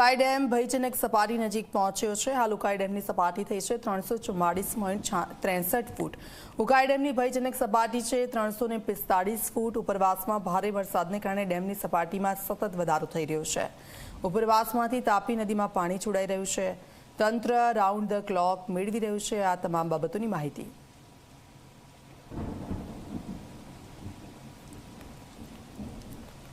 Ukai dam ભયજનક સપાટી નજીક પહોંચ્યો છે. હાલ ઉકાઈ ડેમની સપાટી થઈ છે ત્રણસો ચુમ્માળીસ પોઈન્ટ ત્રેસઠ ફૂટ. ઉકાઈ ડેમની ભયજનક સપાટી છે ત્રણસો ને પિસ્તાળીસ ફૂટ. ઉપરવાસમાં ભારે વરસાદને કારણે ડેમની સપાટીમાં સતત વધારો થઈ રહ્યો છે. ઉપરવાસમાંથી તાપી નદીમાં પાણી છોડાઈ રહ્યું છે. તંત્ર, રાઉન્ડ ધ ક્લોક મેળવી રહ્યું છે. આ તમામ બાબતોની માહિતી.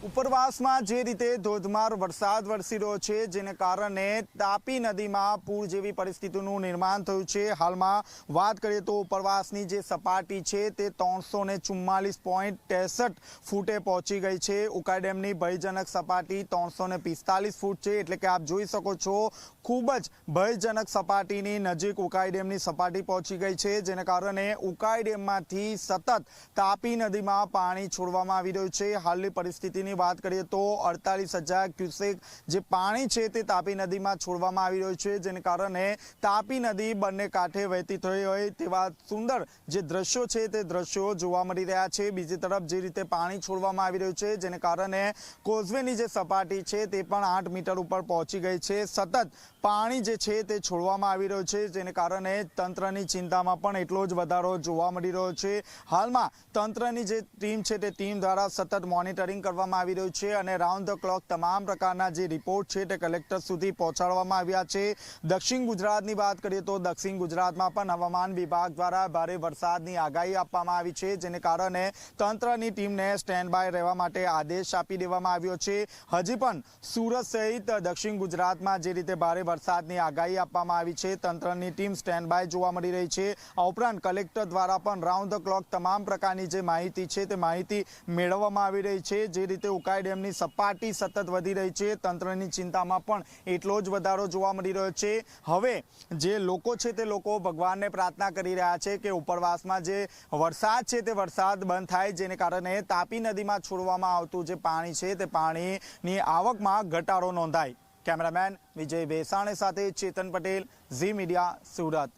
ઉપરવાસમાં જે રીતે ધોધમાર વરસાદ વરસી રહ્યો છે, જેને કારણે તાપી નદીમાં પૂર જેવી પરિસ્થિતિનું નિર્માણ થયું છે. હાલમાં વાત કરીએ તો ઉપરવાસની જે સપાટી છે, તે ત્રણસો ચુમ્માલીસ પોઈન્ટ ત્રેસઠ ફૂટે પહોંચી ગઈ છે. ઉકાઈ ડેમની ભયજનક સપાટી ત્રણસો ને પિસ્તાલીસ ફૂટ છે, એટલે કે આપ જોઈ શકો છો, ખૂબ જ ભયજનક સપાટીની નજીક ઉકાઈ ડેમની સપાટી પહોંચી ગઈ છે, જેને કારણે ઉકાઈ ડેમમાંથી સતત તાપી નદીમાં પાણી છોડવામાં આવી રહ્યું છે. હાલની પરિસ્થિતિની વાત કરીએ તો અડતાલીસ હજાર ક્યુસેક જે પાણી છે તે તાપી નદીમાં છોડવામાં આવી રહ્યું છે, જેને કારણે તાપી નદી બંને કાંઠે વહેતી થઈ હોય તેવા સુંદર જે દ્રશ્યો છે તે દ્રશ્યો જોવા મળી રહ્યા છે. બીજી તરફ જે રીતે પાણી છોડવામાં આવી રહ્યું છે, જેને કારણે કોઝવેની જે સપાટી છે તે પણ આઠ મીટર ઉપર પહોંચી ગઈ છે. સતત પાણી જે છે તે છોડવામાં આવી રહ્યું છે, જેને કારણે તંત્રની ચિંતામાં પણ એટલો જ વધારો જોવા મળી રહ્યો છે. હાલમાં તંત્રની જે ટીમ છે તે ટીમ દ્વારા સતત મોનિટરિંગ કરવામાં આવી રહ્યું છે અને રાઉન્ડ ધ ક્લોક તમામ પ્રકારના જે રિપોર્ટ છે તે કલેક્ટર સુધી પહોંચાડવામાં આવ્યા છે. દક્ષિણ ગુજરાતની વાત કરીએ તો દક્ષિણ ગુજરાતમાં પણ હવામાન વિભાગ દ્વારા ભારે વરસાદની આગાહી આપવામાં આવી છે, જેને કારણે તંત્રની ટીમને સ્ટેન્ડ બાય રહેવા માટે આદેશ આપી દેવામાં આવ્યો છે. હજી પણ સુરત સહિત દક્ષિણ ગુજરાતમાં જે રીતે ભારે વરસાદની આગાહી આપવામાં આવી છે, તંત્રની ટીમ સ્ટેન્ડ બાય જોવા મળી રહી છે. આ ઉપરાંત કલેક્ટર દ્વારા પણ રાઉન્ડ ધ ક્લોક તમામ પ્રકારની જે માહિતી છે તે માહિતી મેળવવામાં આવી રહી છે, જે રીતે ઉકાઈ ડેમની સપાટી સતત વધી રહી છે. તંત્રની ચિંતામાં પણ એટલો જ વધારો જોવા મળી રહ્યો છે. હવે જે લોકો છે તે લોકો ભગવાનને પ્રાર્થના કરી રહ્યા છે કે ઉપરવાસમાં જે વરસાદ છે તે વરસાદ બંધ થાય, જેને કારણે તાપી નદીમાં છોડવામાં આવતું જે પાણી છે તે પાણીની આવકમાં ઘટાડો નોંધાય. કેમેરામેન વિજય વેસાણે સાથે ચેતન પટેલ, ઝી મીડિયા સુરત.